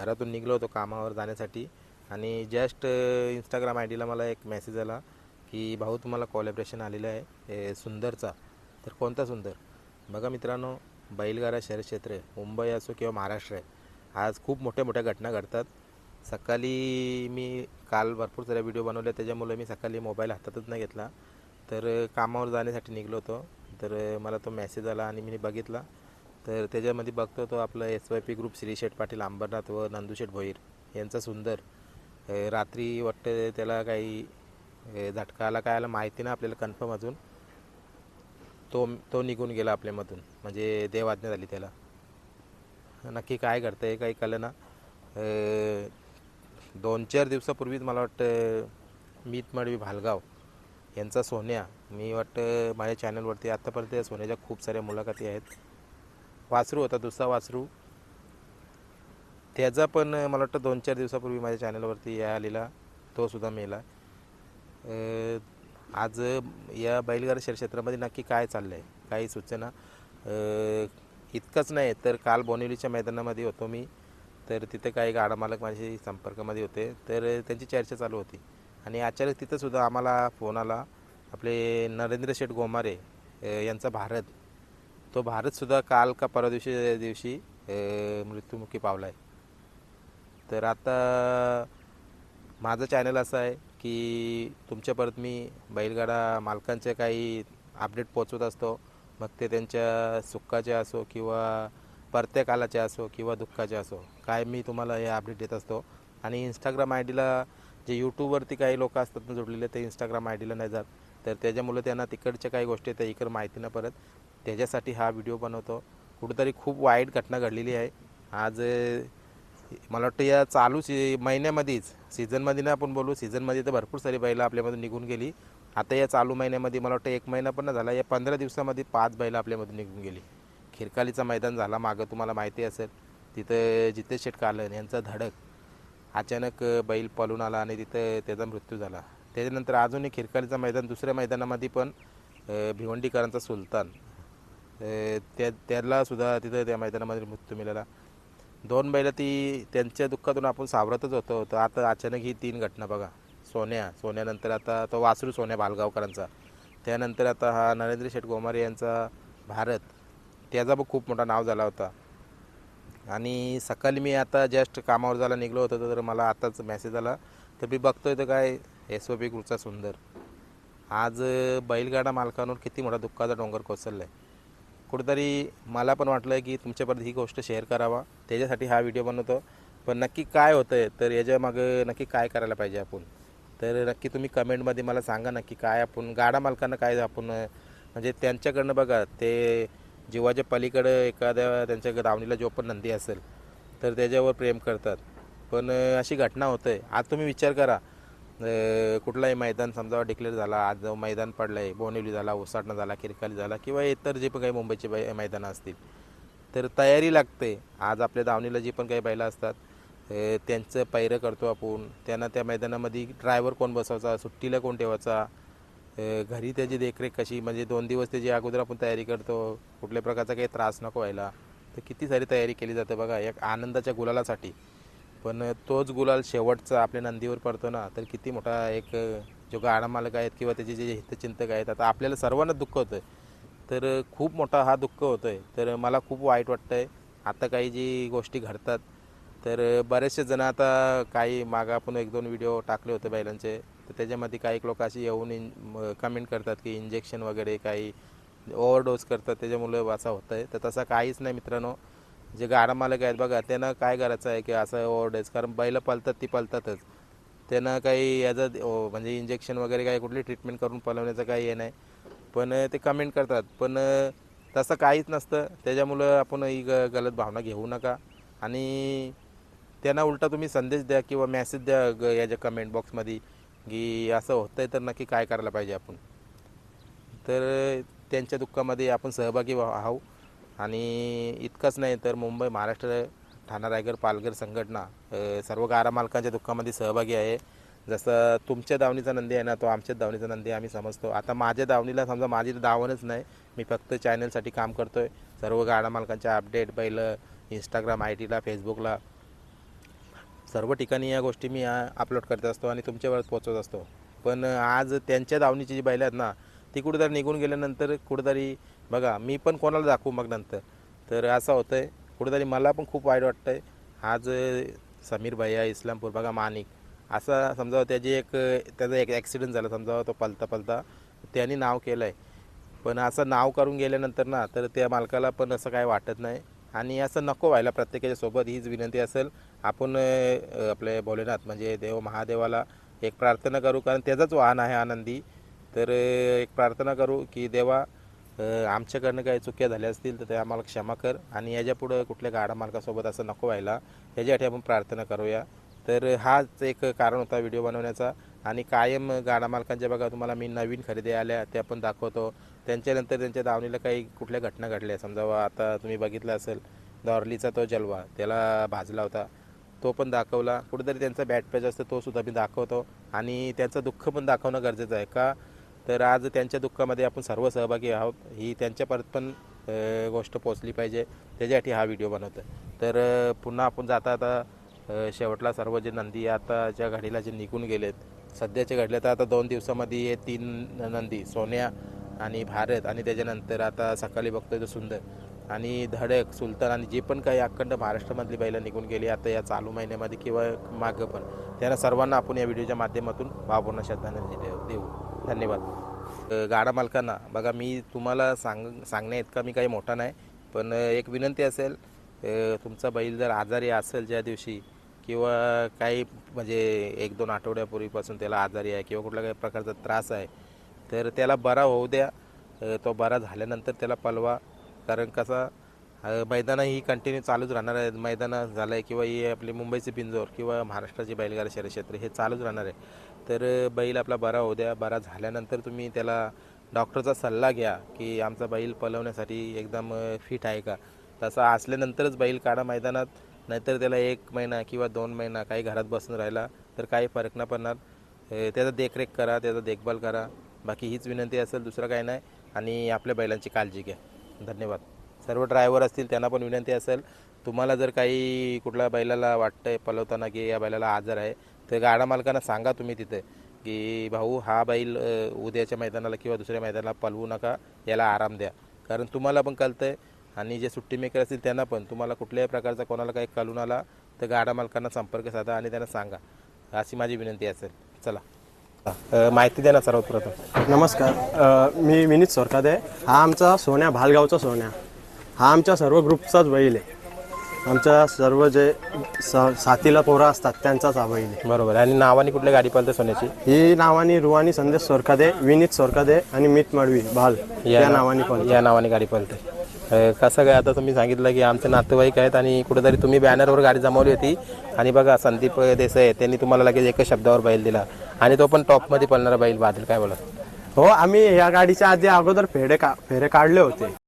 घरातून निघलो होतो कामावर जाण्यासाठी आणि जस्ट इंस्टाग्राम आय डीला मला एक मेसेज आला की भाऊ तुम्हाला कॉलॅबरेशन आलेलं आहे सुंदरचा. तर कोणता सुंदर? बघा मित्रांनो बैलगाडा शहर क्षेत्र आहे. मुंबई असो किंवा महाराष्ट्र आहे. आज खूप मोठ्या मोठ्या घटना घडतात. सकाळी मी काल भरपूर साऱ्या व्हिडिओ बनवले त्याच्यामुळे मी सकाळी मोबाईल हातातच नाही घेतला. तर कामावर जाण्यासाठी निघलो होतो. तर मला तो मेसेज आला आणि मी बघितला. तर त्याच्यामध्ये बघतो तो आपलं S Y P group Shrisheth Patil Ambernath व नंदुशेठ भोईर यांचा सुंदर रात्री वाटतं त्याला काही झटका आला काय आला माहिती नाही आपल्याला कन्फर्म अजून. तो तो निघून गेला आपल्यामधून म्हणजे देवाज्ञा झाली त्याला. नक्की काय घडतंय काही कळलं ना. दोन चार दिवसापूर्वीच मला वाटतं मीत मडवी भालगाव यांचा सोन्या मी वाटतं माझ्या चॅनलवरती आत्तापर्यंत या सोन्याच्या खूप साऱ्या मुलाखती आहेत. वासरू होता दुसरा वासरू. त्याचा पण मला वाटतं दोन चार दिवसापूर्वी माझ्या चॅनलवरती या आलेला तो सुद्धा मेला. आज या बैलगाडा शहर क्षेत्रामध्ये नक्की काय चाललं आहे काही सूचना? इतकंच नाही तर काल बोनिवलीच्या मैदानामध्ये होतो मी. तर तिथं काही गाडा मालक माझ्याशी संपर्कामध्ये होते. तर त्यांची चर्चा चालू होती. आणि अचानक तिथंसुद्धा आम्हाला फोन आला. आपले नरेंद्र शेठ गोमारे यांचा भारत तो भारतसुद्धा काल का परवा दिवशी दिवशी मृत्युमुखी पावला आहे तर आता माझं चॅनल असं आहे की तुमच्या परत मी बैलगाडा मालकांचे काही अपडेट पोचवत असतो. मग ते त्यांच्या सुखाचे असो किंवा परत्या कालाचे असो किंवा दुःखाचे असो काय मी तुम्हाला हे अपडेट देत असतो. आणि इंस्टाग्राम आय डीला जे यूट्यूबवरती काही लोक असतात ना जोडलेले ते इंस्टाग्राम आय डीला नाही जात. तर त्याच्यामुळे त्यांना तिकडच्या काही गोष्टी त्या इकडं माहिती ना परत त्याच्यासाठी हा व्हिडिओ बनवतो. कुठेतरी खूप वाईट घटना घडलेली आहे. आज मला वाटतं या चालू सी महिन्यामध्येच सीझनमध्ये ना आपण बोलू सीझनमध्ये तर भरपूर सारी बैलं आपल्यामधून निघून गेली. आता या चालू महिन्यामध्ये मला वाटतं एक महिना पण झाला या पंधरा दिवसामध्ये पाच बैलं आपल्यामधून निघून गेली. खिरकालीचा मैदान झाला मागं तुम्हाला माहिती असेल तिथं जितेश शेठ कालन यांचा धडक. अचानक बैल पळून आला आणि तिथं त्याचा मृत्यू झाला. त्याच्यानंतर अजूनही खिरकालीचं मैदान दुसऱ्या मैदानामध्ये पण भिवंडीकरांचा सुलतान. त्या त्याला सुद्धा तिथं त्या मैदानामध्ये मृत्यू मिळाला. दोन बैलं ती त्यांच्या दुःखातून आपण सावरतच होतो तर आता अचानक ही तीन घटना बघा. सोन्या सोन्यानंतर आता तो वासरू सोन्या बालगावकरांचा. त्यानंतर आता हा नरेंद्र शेठ गोमारे यांचा भारत त्याचा पण खूप मोठा नाव झाला होता. आणि सकाळी मी आता जस्ट कामावर जायला निघलो होतो तर मला आताच मेसेज आला तर मी बघतोय तर काय? एस ओ पी कृचा सुंदर. आज बैलगाडा मालकांवर किती मोठा दुःखाचा डोंगर कोसळला आहे कुठेतरी मला पण वाटलं की तुमच्यापर्यंत ही गोष्ट शेअर करावा. त्याच्यासाठी हा व्हिडिओ बनवतो. पण नक्की काय होतं आहे तर याच्यामागं नक्की काय करायला पाहिजे आपण? तर नक्की तुम्ही कमेंटमध्ये मला सांगा नक्की काय आपण गाडा मालकांना काय आपण म्हणजे त्यांच्याकडनं बघा ते जीवाच्या पलीकडं एखाद्या त्यांच्या दावणीला जो पण नंदी असेल तर त्याच्यावर प्रेम करतात. पण अशी घटना होतं आहे आज तुम्ही विचार करा कुठलाही मैदान समजा डिक्लेअर झाला आज मैदान पडलं आहे बोनिवली झाला उसाटणं झाला किरकाली झाला किंवा इतर जे पण काही मुंबईचे बै मैदानं असतील तर तयारी लागते. आज आपल्या धावणीला जी पण काही बैलं असतात त्यांचं पैरं करतो आपण. त्यांना त्या मैदानामध्ये ड्रायव्हर कोण बसवायचा सुट्टीला कोण ठेवायचा घरी त्याची देखरेख कशी? म्हणजे दोन दिवस त्याची अगोदर आपण तयारी करतो. कुठल्या प्रकारचा काही त्रास नको व्हायला. तर किती सारी तयारी केली जाते बघा एक आनंदाच्या गुलालासाठी. पण तोच गुलाल शेवटचा आपल्या नंदीवर पडतो ना तर किती मोठा एक जो गाडा मालक आहेत किंवा त्याचे जे हितचिंतक आहेत आता आपल्याला सर्वांना दुःख होतं तर खूप मोठा हा दुःख होतो आहे तर मला खूप वाईट वाटतं आहे आता काही जी गोष्टी घडतात तर बरेचसे जण आता काही मागं आपण एक दोन व्हिडिओ टाकले होते बैलांचे तर त्याच्यामध्ये काही लोक अशी येऊन इन कमेंट करतात की इंजेक्शन वगैरे काही ओव्हरडोस करतात त्याच्यामुळे वाचा होतं आहे तर तसा काहीच नाही मित्रांनो. जे गाडा मालक आहेत बघा त्यांना काय करायचं आहे की असं ओव्हरडोस कारण बैलं पलतात ती पलतातच. त्यांना काही याचं म्हणजे इंजेक्शन वगैरे काही कुठली ट्रीटमेंट करून पलवण्याचं काही हे नाही. पण ते कमेंट करतात. पण तसं काहीच नसतं. त्याच्यामुळं आपण ही ग गलत भावना घेऊ नका. आणि त्यांना उलटा तुम्ही संदेश द्या किंवा मॅसेज द्या ग याच्या कमेंट बॉक्समध्ये की असं होतं आहे तर नक्की काय करायला पाहिजे आपण. तर त्यांच्या दुःखामध्ये आपण सहभागी व्हा- आहो आणि इतकंच नाही तर मुंबई महाराष्ट्र ठाणा रायगड पालघर संघटना सर्व गारा मालकांच्या दुःखामध्ये सहभागी आहे. जसं तुमच्या दावणीचा नंदी आहे ना तो आमच्याच दावणीचा नंदी आम्ही समजतो. आता माझ्या दावणीला समजा माझी तर दावणच नाही. मी फक्त चॅनलसाठी काम करतो आहे सर्व गाडा मालकांच्या अपडेट पहिलं इंस्टाग्राम आय टीला फेसबुकला सर्व ठिकाणी या गोष्टी मी अपलोड करत असतो आणि तुमच्यावर पोचवत असतो. पण आज त्यांच्या दावणीची जी बैल आहेत ना ती कुठेतरी निघून गेल्यानंतर कुठेतरी बघा मी पण कोणाला दाखवू मग नंतर. तर असं होतं आहे कुठेतरी मला पण खूप वाईट वाटतं आहे आज समीर भैया इस्लामपूर बघा मानिक असा समजा त्याची एक त्याचा एक ॲक्सिडेंट झाला समजा तो पलता पलता त्यांनी नाव केलं आहे पण असं नाव करून गेल्यानंतर ना तर त्या मालकाला पण असं काय वाटत नाही. आणि असं नको व्हायला प्रत्येकाच्या सोबत हीच विनंती असेल. आपण आपले भोलेनाथ म्हणजे देव महादेवाला एक प्रार्थना करू कारण त्याचंच वाहन आहे आनंदी. तर एक प्रार्थना करू की देवा आमच्याकडनं काही चुक्या झाल्या असतील तर ते आम्हाला क्षमा कर आणि याच्यापुढं कुठल्या गाडा मालकासोबत असं नको व्हायला. याच्यासाठी आपण प्रार्थना करूया. तर हाच एक कारण होता व्हिडिओ बनवण्याचा. आणि कायम गाडा मालकांच्या बघा तुम्हाला मी नवीन खरेदी आल्या त्या पण दाखवतो. त्यांच्यानंतर त्यांच्या दावणीला काही कुठल्या घटना घडल्या? समजा आता तुम्ही बघितलं असेल दॉर्लीचा तो जलवा त्याला भाजला होता. तो पण दाखवला. कुठेतरी त्यांचा बॅट पेज असतो तो सुद्धा मी दाखवतो. आणि त्यांचं दुःख पण दाखवणं गरजेचं आहे का? तर आज त्यांच्या दुःखामध्ये आपण सर्व सहभागी आहोत. ही त्यांच्यापर्यंत पण गोष्ट पोचली पाहिजे. त्याच्यासाठी हा व्हिडिओ बनवतो तर पुन्हा आपण जाता आता शेवटला सर्व जे नंदी आताच्या घडीला जे निघून गेलेत सध्याच्या घडल्या तर आता दोन दिवसामध्ये हे तीन नंदी सोन्या आणि भारत आणि त्याच्यानंतर आता सकाळी बघतोय तो सुंदर आणि धडक सुलतान आणि जे पण काही अखंड महाराष्ट्रामधली बैलं निघून गेली आता या चालू महिन्यामध्ये किंवा मागं पण त्यांना सर्वांना आपण या व्हिडिओच्या माध्यमातून भावपूर्ण श्रद्धांजली देऊ देऊ. धन्यवाद. गाडा मालकांना बघा मी तुम्हाला सांग सांगण्या इतका मी काही मोठा नाही पण एक विनंती असेल तुमचा बैल जर आजारी असेल ज्या दिवशी किंवा काही म्हणजे एक दोन आठवड्यापूर्वीपासून त्याला आजारी आहे किंवा कुठल्या काही प्रकारचा त्रास आहे तर त्याला बरा होऊ द्या तो बरा झाल्यानंतर त्याला पलवा कारण कसा मैदानं ही कंटिन्यू चालूच राहणार आहेत मैदानं झालं आहे किंवा ही आपली मुंबईची पिंजोर किंवा महाराष्ट्राची बैलगाडी शर्यत क्षेत्र हे चालूच राहणार आहे. तर बैल आपला बरा होऊ द्या. बरा झाल्यानंतर तुम्ही त्याला डॉक्टरचा सल्ला घ्या की आमचा बैल पलवण्यासाठी एकदम फिट आहे का? तसा असल्यानंतरच बैल काढा मैदानात. नाहीतर त्याला एक महिना किंवा दोन महिना काही घरात बसून राहिला तर काही फरक नाही पडणार. त्याचा देखरेख करा त्याचा देखभाल करा. बाकी हीच विनंती असेल दुसरं काही नाही. आणि आपल्या बैलांची काळजी घ्या. धन्यवाद. सर्व ड्रायव्हर असतील त्यांना पण विनंती असेल. तुम्हाला जर काही कुठल्या बैलाला वाटतंय पलवताना की या बैलाला आजार आहे तर गाडा मालकांना सांगा तुम्ही तिथे की भाऊ हा बैल उद्याच्या मैदानाला किंवा दुसऱ्या मैदानाला पलवू नका याला आराम द्या. कारण तुम्हाला पण कळतं आहे आणि जे सुट्टी मेकर असतील त्यांना पण तुम्हाला कुठल्याही प्रकारचा कोणाला काही कळून आला तर गाडा मालकांना संपर्क साधा आणि त्यांना सांगा. अशी माझी विनंती असेल. चला. माहिती द्या ना सर्वात प्रथम नमस्कार मी विनीत सोरकादे. हा आमचा सोन्या भालगावचा सोन्या. हा आमच्या सर्व ग्रुपचाच बैल आहे. आमच्या सर्व जे स साथीला पोरं असतात त्यांचाच हा बैल आहे. बरोबर. आणि नावाने कुठल्या गाडी पळते सोन्याची? ही नावाने रुवानी संदेश सोरकादे विनीत सोरकादे आणि मित मडवी भाल या नावाने पण या नावाने गाडी पळते. अ, कसं काय आता तुम्ही सांगितलं की आमचे नातेवाईक आहेत आणि कुठेतरी तुम्ही बॅनरवर गाडी जमवली होती. आणि बघा संदीप देसाई त्यांनी तुम्हाला लगेच एकच शब्दावर बैल दिला. आणि तो पण टॉपमध्ये पळणारा बैल बादल. काय बोला हो आम्ही या गाडीच्या आधी अगोदर फेरे का फेरे काढले होते.